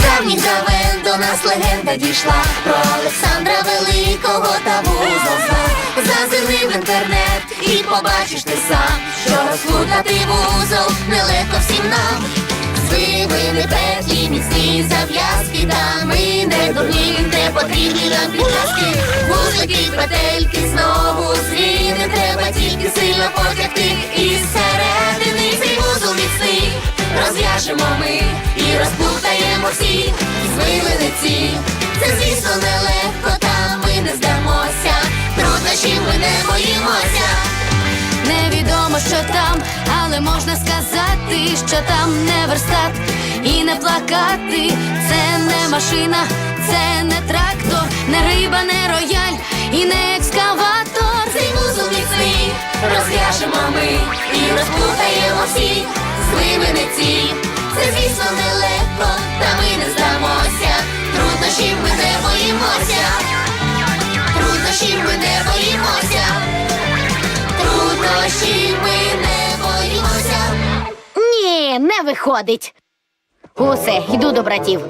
Давніх давен до нас легенда дійшла про Олександра Великого та вузол зла. Зазирни в інтернет і побачиш ти сам, що розплутати вузол нелегко всім нам. Звивини петлі, міцні зав'язки, та ми не дурні, не потрібні нам підказки. Вузлики, петельки знову зві, не треба тільки сильно потягти із середини цей вузол міцний. Розв'яжемо ми і всі звивини ці. Це звісно нелегко, та ми не здамося. Труднощів ми не боїмося. Невідомо, що там, але можна сказати, що там не верстат і не плакати. Це не машина, це не трактор, не риба, не рояль і не екскаватор. Цей вузол міцний розв'яжемо ми і розплутаємо Труднощів ми не боїмося. Труднощів ми не боїмося. Ні, не виходить. Усе, йду до братів.